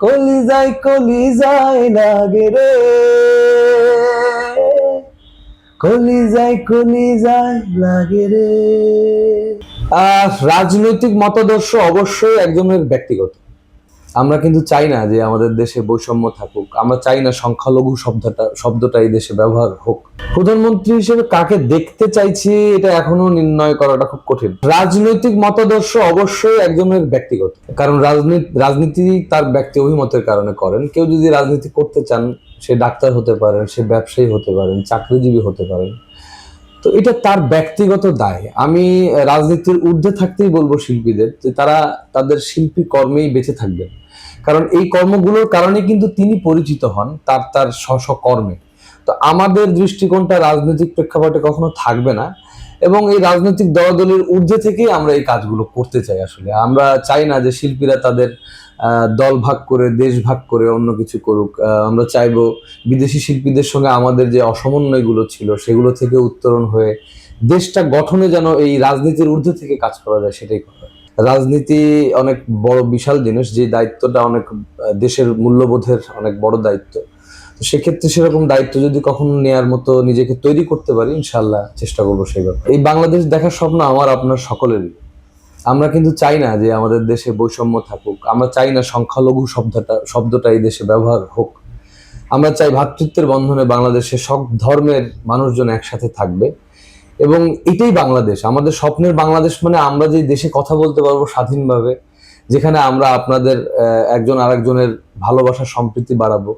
কলি যায় কলি যায় লাগে রে। কলি যায় কলি যায় লাগে রে। রাজনৈতিক মতাদর্শ অবশ্যই একজনের ব্যক্তিগত। আমরা কিন্তু চাই না যে আমাদের দেশে বৈষম্য থাকুক, আমরা চাই না সংখ্যালঘু শব্দটা শব্দটা এই দেশে ব্যবহার হোক। প্রধানমন্ত্রী হিসেবে কাকে দেখতে চাইছি এটা এখনও নির্ণয় করাটা খুব কঠিন। রাজনৈতিক মতাদর্শ অবশ্যই একজনের ব্যক্তিগত। কারণ রাজনীতি রাজনীতি তার ব্যক্তি অভিমতের কারণে করেন। কেউ যদি রাজনীতি করতে চান, সে ডাক্তার হতে পারেন, সে ব্যবসায়ী হতে পারেন, চাকরিজীবী হতে পারেন তো এটা তার ব্যক্তিগত দায়। আমি রাজনীতির ঊর্ধ্বে থাকতেই বলব শিল্পীদের যে তারা তাদের শিল্পী কর্মেই বেঁচে থাকবেন। কারণ এই কর্মগুলোর কারণে কিন্তু তিনি পরিচিত হন তার তার স্ব তো আমাদের দৃষ্টিকোণটা রাজনৈতিক প্রেক্ষাপটে কখনো থাকবে না এবং এই রাজনৈতিক দলাদলির ঊর্ধ্বে থেকেই আমরা এই কাজগুলো করতে চাই আসলে। আমরা চাই না যে শিল্পীরা তাদের দল ভাগ করে, দেশ ভাগ করে অন্য কিছু করুক আমরা চাইব বিদেশি শিল্পীদের সঙ্গে আমাদের যে অসমন্বয়গুলো ছিল সেগুলো থেকে উত্তরণ হয়ে দেশটা গঠনে যেন এই রাজনীতির ঊর্ধ্বে থেকে কাজ করা যায়, সেটাই করা রাজনীতি অনেক বড় বিশাল জিনিস, যে দায়িত্বটা অনেক দেশের মূল্যবোধের অনেক বড় দায়িত্ব। তো সেক্ষেত্রে সেরকম দায়িত্ব যদি কখনো নেয়ার মতো নিজেকে তৈরি করতে পারি ইনশাল্লাহ চেষ্টা করব সেই ব্যাপারে। এই বাংলাদেশ দেখার স্বপ্ন আমার, আপনার সকলেরই। আমরা কিন্তু চাই না যে আমাদের দেশে বৈষম্য থাকুক। আমরা চাই না সংখ্যালঘু শব্দটা শব্দটা এই দেশে ব্যবহার হোক। আমরা চাই ভ্রাতৃত্বের বন্ধনে বাংলাদেশে সব ধর্মের মানুষজন একসাথে থাকবে। এবং এটাই বাংলাদেশ। আমাদের স্বপ্নের বাংলাদেশ মানে আমরা যে দেশে কথা বলতে পারব স্বাধীনভাবে, যেখানে আমরা আপনাদের একজন আরেকজনের ভালোবাসা সম্প্রীতি বাড়াবো।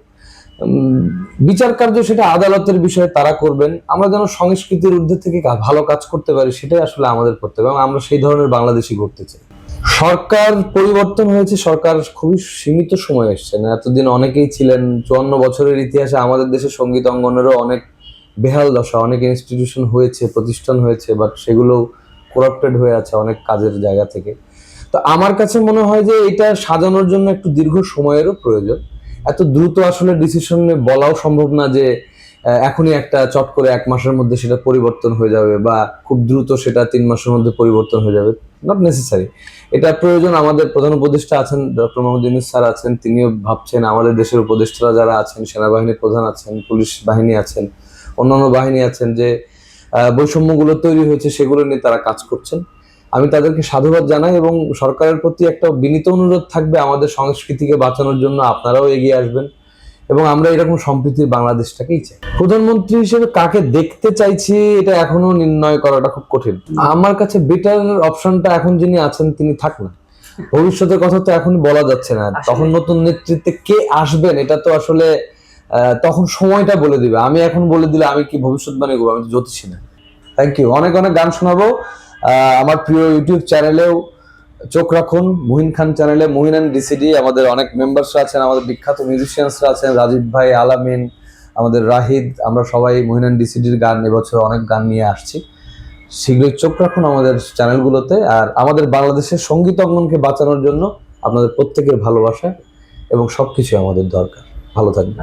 বিচার কার্য সেটা আদালতের বিষয়ে তারা করবেন। আমরা যেন সংস্কৃতির ঊর্ধ্বে থেকে ভালো কাজ করতে পারি, সেটাই আসলে আমাদের করতে হবে আমরা সেই ধরনের বাংলাদেশই করতে চাই। সরকার পরিবর্তন হয়েছে, সরকার খুবই সীমিত সময় এসছে। না, এতদিন অনেকেই ছিলেন, চুয়ান্ন বছরের ইতিহাসে আমাদের দেশে সংগীত অঙ্গনেরও অনেক বেহাল দশা, অনেক ইনস্টিটিউশন হয়েছে, প্রতিষ্ঠান হয়েছে বাট সেগুলো করাপ্টেড হয়ে আছে অনেক কাজের জায়গা থেকে। তো আমার কাছে মনে হয় যে এটা সাজানোর জন্য একটু দীর্ঘ সময়েরও প্রয়োজন। এত দ্রুত আসলে ডিসিশন বলাও সম্ভব না যে এখনই একটা চট করে এক মাসের মধ্যে সেটা পরিবর্তন হয়ে যাবে বা খুব দ্রুত সেটা তিন মাসের মধ্যে পরিবর্তন হয়ে যাবে। নট নেসেসারি এটা প্রয়োজন আমাদের প্রধান উপদেষ্টা আছেন, ডক্টর মোহাম্মদ ইউনুস স্যার আছেন, তিনিও ভাবছেন আমাদের দেশের উপদেষ্টারা যারা আছেন, সেনাবাহিনীর প্রধান আছেন, পুলিশ বাহিনী আছেন, অন্যান্য বাহিনী আছেন যে বৈষম্যগুলো তৈরি হয়েছে সেগুলো নিয়ে তারা কাজ করছেন। আমি তাদেরকে সাধুবাদ জানাই এবং সরকারের প্রতি একটা বিনীত অনুরোধ থাকবে আমাদের সংস্কৃতিকে বাঁচানোর জন্য আপনারাও এগিয়ে আসবেন এবং আমরা এরকম সম্প্রীতির বাংলাদেশটাকেই চাই। প্রধানমন্ত্রী হিসেবে কাকে দেখতে চাইছি এটা এখনও নির্ণয় করাটা খুব কঠিন। আমার কাছে বেটার অপশনটা এখন যিনি আছেন তিনি থাক না ভবিষ্যতের কথা তো এখন বলা যাচ্ছে না। তখন নতুন নেতৃত্বে কে আসবেন এটা তো আসলে তখন সময়টা বলে দিবে। আমি এখন বলে দিলে আমি কি ভবিষ্যৎবাণী করব? আমি জ্যোতিষী না। থ্যাংক ইউ অনেক অনেক গান শোনাবো। আমার প্রিয় ইউটিউব চ্যানেলেও চোখ রাখুন, মুহিন খান চ্যানেলে, মুহিন অ্যান্ড ডিসিডি আমাদের অনেক মেম্বার্সরা আছেন, আমাদের বিখ্যাত মিউজিশিয়ানসরা আছেন, রাজীব ভাই, আলামিন, আমাদের রাহিদ, আমরা সবাই মুহিন অ্যান্ড ডিসিডির গান এবছর অনেক গান নিয়ে আসছি। শীঘ্রই চোখ রাখুন আমাদের চ্যানেলগুলোতে, আর আমাদের বাংলাদেশের সংগীত অঙ্গনকে বাঁচানোর জন্য আপনাদের প্রত্যেকের ভালোবাসা এবং সব সবকিছু আমাদের দরকার। ভালো থাকবেন।